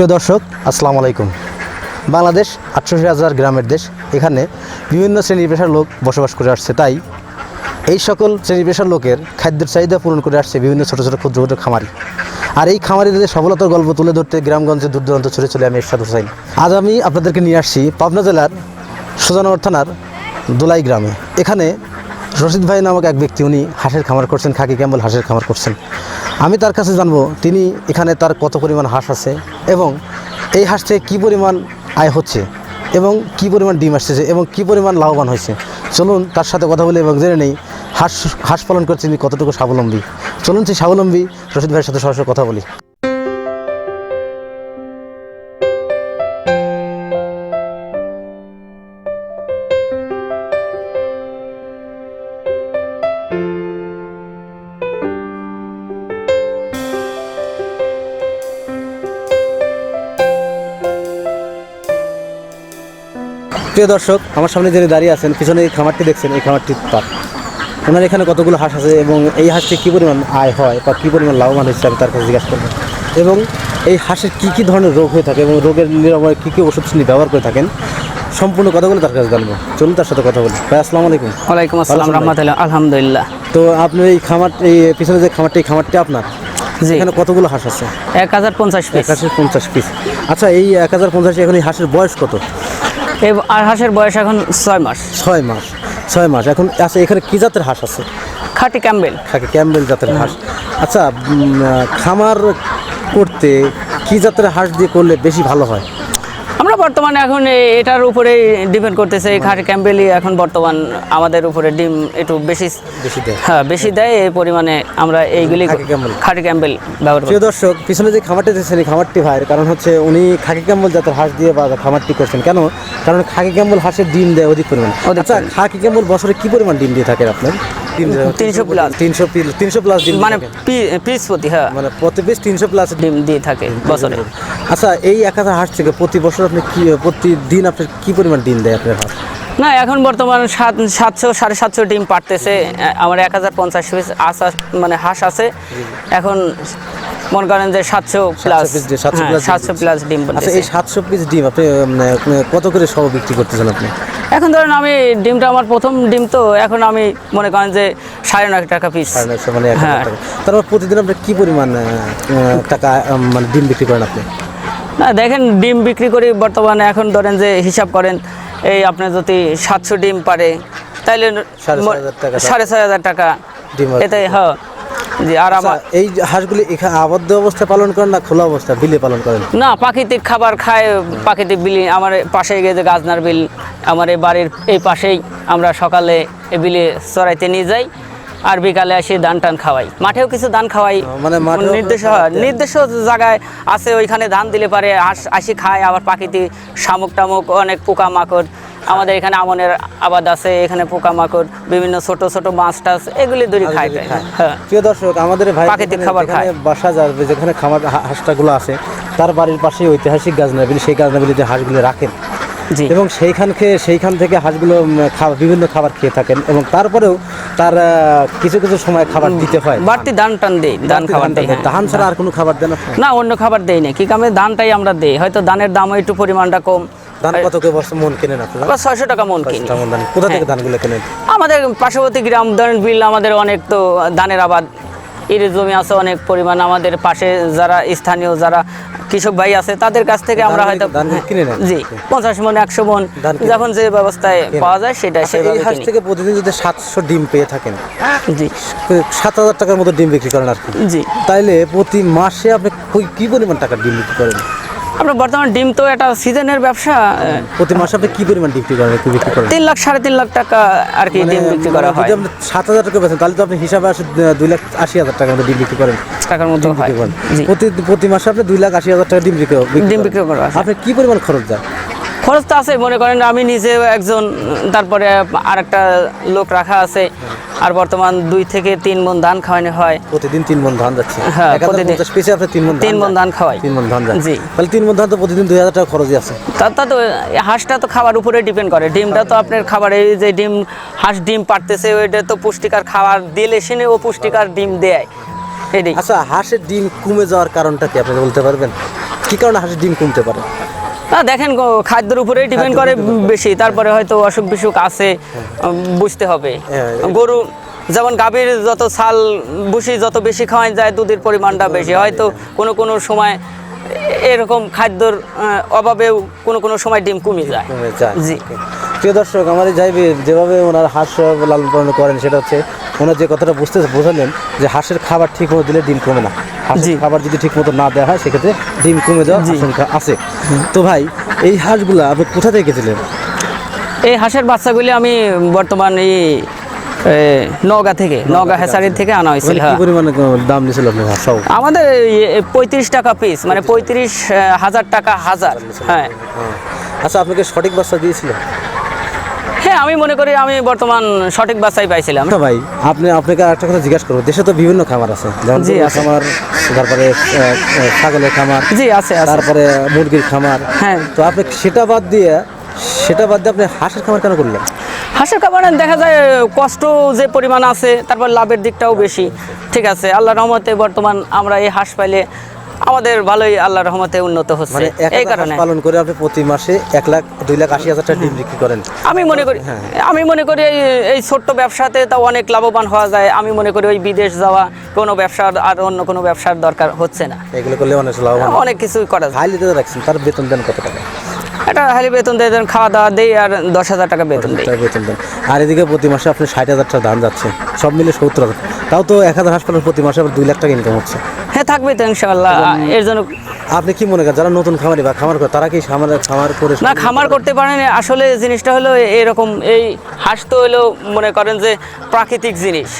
প্রিয় দর্শক, আসসালামু আলাইকুম। বাংলাদেশ আটষট্টি হাজার গ্রামের দেশ, এখানে বিভিন্ন শ্রেণি পেশার লোক বসবাস করে আসছে। তাই এই সকল শ্রেণি পেশার লোকের খাদ্যের চাহিদা পূরণ করে আসছে বিভিন্ন ছোটো ছোটো ক্ষুদ্র ক্ষুদ্র খামারি। আর এই খামারিদের সফলতার গল্প তুলে ধরতে গ্রামগঞ্জে দূর দূরান্ত ছুটে চলে আমি এরশাদ হোসাইন। আজ আমি আপনাদেরকে নিয়ে আসছি পাবনা জেলার সুজানগর থানার দোলাই গ্রামে। এখানে রশিদ ভাই নামক এক ব্যক্তি, উনি হাঁসের খামার করছেন, খাকি ক্যাম্বল হাঁসের খামার করছেন। আমি তার কাছে জানব, তিনি এখানে তার কত পরিমাণ হাঁস আছে এবং এই হাঁস থেকে কী পরিমাণ আয় হচ্ছে এবং কি পরিমাণ ডিম আসতেছে এবং কি পরিমাণ লাভবান হয়েছে। চলুন তার সাথে কথা বলি এবং জেনে নেই হাঁস হাঁস পালন করছে তিনি কতটুকু স্বাবলম্বী। চলুন সেই স্বাবলম্বী রশিদ ভাইয়ের সাথে সরাসরি কথা বলি। প্রিয় দর্শক আমার সামনে যিনি দাঁড়িয়ে আছেন পিছনে এই খামারটি দেখছেন এই খামারটি তার। ওনার এখানে কতগুলো হাঁস আছে এবং এই হাঁসটি কী পরিমাণ আয় হয় বা কী পরিমাণ লাভবান হচ্ছে আমি তার কাছে জিজ্ঞাসা করব। এবং এই হাঁসের কী কী ধরনের রোগ হয়ে থাকে এবং রোগের নিরাময় কী কী ওষুধ তিনি ব্যবহার করে থাকেন সম্পূর্ণ কথাগুলো তার কাছে জানব। চলুন তার সাথে কথা বলি। ভাই আসসালামু আলাইকুম। ওয়ালাইকুম আসসালাম রহমতুল্লাহ আলহামদুলিল্লাহ। তো আপনার এই খামার এই পিছনে যে খামারটি এই খামারটি আপনার? এখানে কতগুলো হাঁস আছে? এক হাজার পঞ্চাশ পিস। এক হাজার পঞ্চাশ পিস। আচ্ছা এই এক হাজার পঞ্চাশ এখন এই হাঁসের বয়স কত? আর হাঁসের বয়স এখন ছয় মাস। ছয় মাস ছয় মাস। এখন আচ্ছা এখানে কী জাতের হাঁস আছে? খাটি ক্যাম্বেল। খাটি ক্যাম্বেল জাতের হাঁস। আচ্ছা খামার করতে কি জাতের হাঁস দিয়ে করলে বেশি ভালো হয়? আমরা বর্তমানে এখন এটার উপরে ডিপেন্ড করতেছে। এই খাঁটি ক্যাম্বেলই এখন বর্তমান আমাদের উপরে ডিম একটু বেশি বেশি দেয়। হ্যাঁ বেশি দেয়। এই পরিমাণে আমরা এইগুলি খাকি ক্যাম্বেল। খাঁটি ক্যাম্বেল ব্যবহার করি। দর্শক পিছনে যে খামারটি দেখছেন এই খামারটি ভাইয়ের কারণ হচ্ছে উনি খাকি ক্যাম্বল জাতের হাঁস দিয়ে বা খামারটি করছেন। কেন? কারণ খাকি ক্যাম্বল হাঁসের ডিম দেয় অধিক পরিমাণ। আচ্ছা খাকি ক্যাম্বল বছরে কি পরিমাণ ডিম দিয়ে থাকেন আপনার? তিনশো প্লাস তিনশো তিনশো প্লাস ডিম মানে পিস প্রতি হ্যাঁ। মানে প্রতি পিস তিনশো প্লাস ডিম দিয়ে থাকে বছরে। আচ্ছা এই এক হাজার হাঁস থেকে প্রতি বছর আপনি কি প্রতিদিন আপনার কি পরিমাণ ডিম দেয় আপনার হাঁস না এখন বর্তমান সাত সাতশো সাড়ে সাতশো ডিম পারতেছে। আমার এক হাজার পঞ্চাশ পিস আসা মানে হাঁস আছে। এখন মনে করেন যে সাতশো প্লাস দিয়ে, 700 plus ডিম সাতশো প্লাস ডিম আচ্ছা এই সাতশো পিস ডিম আপনি কত করে সহ বিক্রি করতেছেন আপনি? এখন ধরেন আমি ডিমটা আমার প্রথম ডিম তো এখন আমি মনে করেন যে সাড়ে নয় টাকা পিস মানে হ্যাঁ। তারপর প্রতিদিন আপনি কি পরিমাণ টাকা মানে ডিম বিক্রি করেন আপনি? না দেখেন ডিম বিক্রি করি বর্তমানে এখন ধরেন যে হিসাব করেন এই আপনি যদি সাতশো ডিম পারে তাইলে সাড়ে ছয় হাজার টাকা। এটাই হ্যাঁ। জি আর আমার আচ্ছা, এই যে হাঁসগুলি এখানে আবদ্ধ অবস্থায় পালন করেন না খোলা অবস্থায় বিলে পালন করেন? না প্রাকৃতিক খাবার খায় প্রাকৃতিক বিলি আমার পাশে যে গাজনার বিল আমার এই বাড়ির এই পাশেই আমরা সকালে এই বিলে চড়াইতে নিয়ে যাই আর বিকালে আসি ধান টান খাওয়াই। মাঠেও কিছু ধান খাওয়াই। মানে নির্দেশ নির্দিষ্ট জায়গায় আছে ওইখানে ধান দিলে পারে আস আসি খায় আবার প্রাকৃতিক শামুক টামুক অনেক পোকামাকড় আমাদের এখানে আমনের আবাদ আছে এখানে পোকামাকড় বিভিন্ন ছোট ছোট মাছ টাছ এগুলি দূরে খায়। হ্যাঁ। প্রিয় দর্শক আমাদের ভাই প্রাকৃতিক খাবার খায়। বাসা যাবে যেখানে খামার হাঁসটাগুলো আছে তার বাড়ির পাশে ঐতিহাসিক গাছনাবিলি সেই গাছনাবিলিতে হাঁসগুলো রাখেন। জি। এবং সেইখানকে সেইখান থেকে হাঁসগুলো বিভিন্ন খাবার খেয়ে থাকেন এবং তারপরেও তার কিছু কিছু সময় খাবার দিতে হয়। বাড়তি ধান টান দেই ধান খাবার দেই হ্যাঁ। ধান ছাড়া আর কোনো খাবার দেন? না? অন্য খাবার দেই না। কি কামে ধানটাই আমরা দেই। হয়তো ধানের দামও একটু পরিমাণটা কম। ধান কত করে বস্তা মন কেনেন আপনারা? আবার ছয়শো টাকা মন কিনি। কেমন ধান কোথা থেকে ধানগুলো কেনেন? আমাদের পার্শ্ববর্তী গ্রাম ধরেন বিল আমাদের অনেক তো ধানের আবাদ। এর জমি আছে অনেক পরিমাণ। আমাদের পাশে যারা স্থানীয় যারা কৃষক ভাই আছে তাদের কাছ থেকে আমরা হয়তো? জি পঞ্চাশ মন একশো মন যখন যে ব্যবস্থায় পাওয়া যায় সেটা আচ্ছা, হাঁস থেকে প্রতিদিন যদি সাতশো ডিম পেয়ে থাকেন জি। সাত হাজার টাকার মতো ডিম বিক্রি করেন আর কি। জি। তাইলে প্রতি মাসে আপনি কি- কি পরিমাণ টাকার ডিম বিক্রি করেন? আমরা বর্তমান ডিম তো একটা সিজনের ব্যবসা প্রতি মাসে আপনি কি পরিমাণ ডিম বিক্রি করেন? কি বিক্রি করেন। তিন লাখ সাড়ে তিন লাখ টাকা আর কি ডিম বিক্রি করা হয়। যদি আপনি সাত হাজার টাকা বেছেন তাহলে তো আপনি হিসাবে আসে দুই লাখ আশি হাজার টাকার মতো ডিম বিক্রি করেন। টাকার মতো হয়। প্রতি প্রতি মাসে আপনি দুই লাখ আশি হাজার টাকা ডিম বিক্রি ডিম বিক্রি করা। আপনি কি পরিমাণ খরচ যায় খরচ তো আছে মনে করেন আমি নিজে একজন তারপরে আরেকটা লোক রাখা আছে আর বর্তমান দুই থেকে তিন মন ধান খাওয়ানো হয়। প্রতিদিন তিন মন ধান যাচ্ছে। হ্যাঁ, প্রতিদিন। আপনি তিন মন তিন মণ ধান খাওয়াই। তিন মন ধান জি। তাহলে তিন মন ধান তো প্রতিদিন দুই হাজার টাকা খরচই আছে। তা তা হাঁসটা তো খাবার উপরে ডিপেন্ড করে। ডিমটা তো আপনার খাবার এই যে ডিম হাঁস ডিম পারতেছে ওইটা তো পুষ্টিকর খাবার দিলে সেনে ও পুষ্টিকর ডিম দেয়। আচ্ছা হাঁসের ডিম কমে যাওয়ার কারণটা কি আপনি বলতে পারবেন? কি কারণে হাঁসের ডিম কমতে পারে? না দেখেন খাদ্যের উপরেই ডিপেন্ড করে বেশি তারপরে হয়তো অসুখ বিসুখ আছে বুঝতে হবে। হ্যাঁ, গরু যেমন গাভীর যত ছাল ভুসি যত বেশি খাওয়াই যায় দুধের পরিমাণটা বেশি। হয়তো কোনো কোনো সময় এরকম খাদ্যর অভাবেও কোনো কোনো সময় ডিম কমে যায়। জি। প্রিয় দর্শক এই যাইবে যেভাবে ওনার হাঁস লালন পালন করেন সেটা হচ্ছে ওনার যে কথাটা বুঝতে বোঝালেন যে হাঁসের খাবার ঠিক মতো দিলে ডিম কমে না। হাঁসের। খাবার যদি ঠিক মতো না দেওয়া হয় সেক্ষেত্রে ডিম কমে যাওয়ার। আশঙ্কা আছে। তো ভাই এই হাঁসগুলো আপনি কোথা থেকে গেছিলেন এই হাঁসের বাচ্চাগুলি আমি বর্তমান এই এ, নওগাঁ থেকে নগা হেসারি থেকে আনা হয়েছিল মানে হ্যাঁ। পরিমাণে দাম নিয়েছিল আমাদের পঁয়ত্রিশ টাকা পিস মানে পঁয়ত্রিশ হাজার টাকা হাজার হ্যাঁ। আচ্ছা আপনাকে সঠিক বাচ্চা দিয়েছিল হ্যাঁ আমি মনে করি আমি বর্তমান সঠিক বাচ্চাই পাইছিলাম। আচ্ছা ভাই আপনি আপনাকে একটা কথা জিজ্ঞাসা করব। দেশে তো বিভিন্ন খামার আছে। যেমন জি, আছে। খামার তারপরে ছাগলের খামার জি আছে আছে। তারপরে মুরগির খামার। হ্যাঁ। তো আপনি সেটা বাদ দিয়ে সেটা বাদ দিয়ে আপনি হাঁসের খামার কেন করলেন? হাঁসের খাবারে দেখা যায় কষ্ট যে পরিমাণ আছে তারপর লাভের দিকটাও বেশি। ঠিক আছে আল্লাহ রহমতে বর্তমান আমরা এই হাঁস পাইলে আমাদের ভালোই আল্লাহ রহমতে উন্নত হচ্ছে মানে এই কারণে। পালন করে আপনি প্রতি মাসে এক লাখ দুই লাখ আশি হাজার টাকা ডিম বিক্রি করেন। আমি মনে করি হ্যাঁ। আমি মনে করি এই এই ছোট্ট ব্যবসাতে তাও অনেক লাভবান হওয়া যায়। আমি মনে করি ওই বিদেশ যাওয়া কোনো ব্যবসার আর অন্য কোনো ব্যবসার দরকার হচ্ছে না। এগুলো করলে অনেক লাভবান অনেক কিছুই করা যায়। হাইলি রাখছেন তার বেতন দেন কত টাকা? একটা হালি বেতন দিয়ে দেন খাওয়া দাওয়া দেই আর দশ হাজার টাকা বেতন তার বেতন দেন। আর এদিকে প্রতি মাসে আপনি ষাট হাজার টাকা দাম যাচ্ছে। সব মিলে সত্তর হাজার তাও তো এক হাজার হাসপাতাল প্রতি মাসে আবার দুই লাখ টাকা ইনকাম হচ্ছে। হ্যাঁ থাকবে তো ইনশাআল্লাহ। এর জন্য আপনি কি মনে করেন যারা নতুন খামারি বা খামার করে তারা কি খামার খামার করে না খামার করতে পারেন। আসলে জিনিসটা হলো এরকম এই হাঁস তো হলো মনে করেন যে প্রাকৃতিক জিনিস।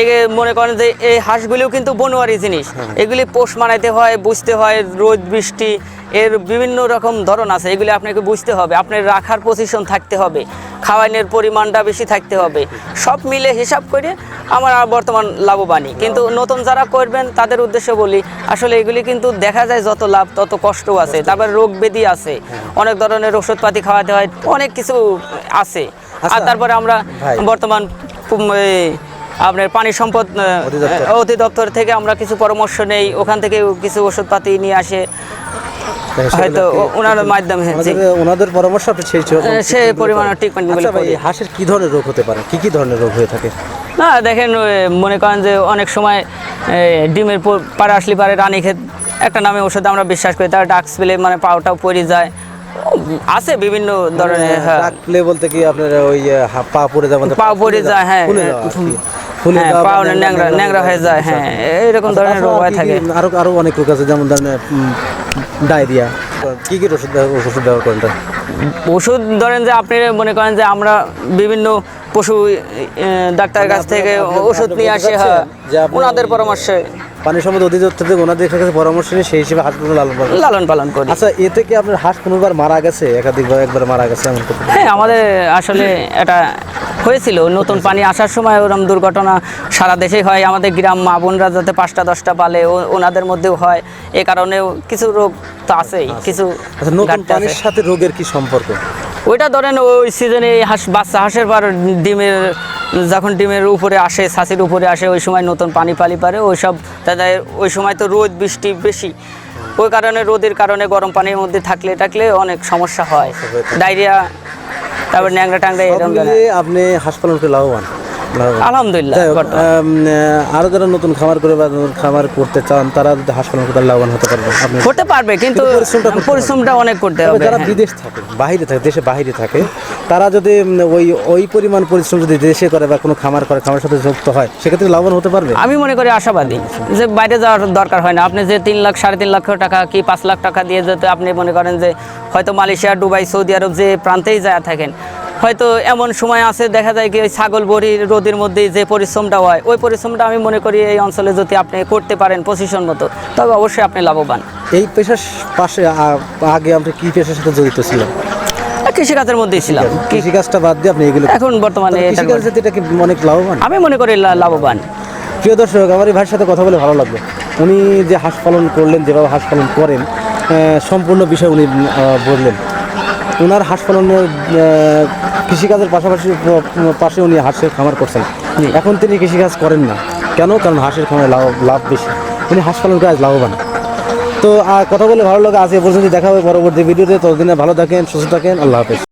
এ মনে করেন যে এই হাঁসগুলিও কিন্তু বনোয়ারি জিনিস। এগুলি পোষ মানাইতে হয় বুঝতে হয় রোদ বৃষ্টি এর বিভিন্ন রকম ধরন আছে এগুলি আপনাকে বুঝতে হবে। আপনার রাখার পজিশন থাকতে হবে খাওয়ানোর পরিমাণটা বেশি থাকতে হবে। সব মিলে হিসাব করে আমার বর্তমান লাভবানই কিন্তু নতুন যারা করবেন তাদের উদ্দেশ্যে বলি আসলে এগুলি কিন্তু দেখা যায় যত লাভ তত কষ্ট আছে। তারপর রোগ ব্যাধি আছে অনেক ধরনের ওষুধপাতি খাওয়াতে হয় অনেক কিছু আছে। আর আচ্ছা, তারপরে আমরা বর্তমান আপনার পানি সম্পদ। অধিদপ্তর থেকে আমরা কিছু পরামর্শ নেই ওখান থেকে কিছু ওষুধপাতি নিয়ে আসে। হয়তো ওনার মাধ্যমে ওনাদের পরামর্শ আপনি সেই সে পরিমাণে গুলো আচ্ছা হাঁসের কি ধরনের রোগ হতে পারে? কি কি ধরনের রোগ হয়ে থাকে? না দেখেন মনে করেন যে অনেক সময় ডিমের পাড়ে আসলে পারে রানী ক্ষেত একটা নামে ওষুধ আমরা বিশ্বাস করি তার ডাক্স পেলে মানে পাওটাও পড়ে যায়। আছে বিভিন্ন ধরনের হ্যাঁ। ডাকলে বলতে কি আপনার ওই পা পড়ে যাওয়া পা পড়ে যায়, হ্যাঁ। হ্যাঁ ন্যাংরা- হয়ে যায় হ্যাঁ এইরকম আচ্ছা, ধরনের রোগ হয়ে থাকে। আরও আরও অনেক রোগ আছে যেমন ধরেন ডায়রিয়া কি কি ওষুধ ওষুধ ব্যবহার করেন ওষুধ ধরেন যে আপনি মনে করেন যে আমরা বিভিন্ন পশু ডাক্তারের কাছ থেকে ওষুধ নিয়ে আসি হ্যাঁ ওনাদের পরামর্শে। পানি সম্পদ অধিদপ্তর থেকে ওনাদের কাছে পরামর্শ নিয়ে সেই হিসেবে হাসপাতাল লালন পালন করেন। লালন পালন করি। আচ্ছা এতে কি আপনার হাঁস কোনোবার মারা গেছে? একাধিকবার একবার মারা গেছে এমন হ্যাঁ আমাদের আসলে এটা হয়েছিল। নতুন পানি আসার সময় ওরকম দুর্ঘটনা সারা দেশেই হয়। আমাদের গ্রাম মা বোনরা যাতে পাঁচটা দশটা পালে ওনাদের মধ্যেও হয়। এ কারণেও কিছু রোগ তো আছেই কিছু আচ্ছা নতুন পানির সাথে রোগের কি সম্পর্ক? ওইটা ধরেন ওই সিজনে হাঁস বাচ্চা হাঁসের পর ডিমের যখন ডিমের উপরে আসে ছাঁচির উপরে আসে ওই সময় নতুন পানি পালি পারে ওই সব তাদের ওই সময় তো রোদ বৃষ্টি বেশি। ওই কারণে রোদের কারণে গরম পানির মধ্যে থাকলে টাকলে অনেক সমস্যা হয়। ডায়রিয়া তারপর ন্যাংরা ট্যাংরা সব এরকম ধরনের- মিলিয়ে আপনি হাঁস পালন করে লাভবান লাভবান। আলহামদুলিল্লাহ আরও যারা নতুন খামার করে বা খামার করতে চান তারা যদি হাঁস পালন করে লাভবান হতে পারবে। করতে পারবে কিন্তু পরিশ্রমটা অনেক করতে হবে যারা হ্যাঁ। বিদেশ থাকে বাইরে থাকে দেশে বাইরে থাকে তারা যদি ওই ওই পরিমাণ পরিশ্রম যদি দেশে করে বা কোনো খামার করে খামারের সাথে যুক্ত হয় সেক্ষেত্রে লাভবান হতে পারবে। আমি মনে করি আশাবাদী যে বাইরে যাওয়ার দরকার হয় না। আপনি যে তিন লাখ সাড়ে তিন লক্ষ টাকা কি পাঁচ লাখ টাকা দিয়ে যেতে আপনি মনে করেন যে হয়তো মালয়েশিয়া দুবাই সৌদি আরব যে প্রান্তেই যায় থাকেন হয়তো এমন সময় আছে দেখা যায় কি ওই ছাগল বড়ির রোদের মধ্যে যে পরিশ্রমটা হয় ওই পরিশ্রমটা আমি মনে করি এই অঞ্চলে যদি আপনি করতে পারেন পজিশন মতো তবে অবশ্যই আপনি লাভবান। এই পেশার পাশে আগে আপনি কি পেশার সাথে জড়িত ছিলেন? কৃষিকাজের মধ্যেই ছিলাম। কৃষিকাজটা বাদ দিয়ে আপনি এগুলো এখন বর্তমানে এটা কি অনেক লাভবান? আমি মনে করি লাভবান। প্রিয় দর্শক আমার এই ভাইয়ের সাথে কথা বলে ভালো লাগল। উনি যে হাঁস পালন করলেন যেভাবে হাঁস পালন করেন সম্পূর্ণ বিষয় উনি বললেন। ওনার হাঁস পালনের কৃষিকাজের পাশাপাশি পাশে উনি হাঁসের খামার করছেন। এখন তিনি কৃষিকাজ করেন না। কেন? কারণ হাঁসের খামারে লাভ লাভ বেশি। উনি হাঁস পালন করে আজ লাভবান। তো তো কথা বলে ভালো লাগে আজকে পর্যন্ত দেখা হবে পরবর্তী ভিডিওতে। ততদিনে ভালো থাকেন সুস্থ থাকেন। আল্লাহ হাফেজ।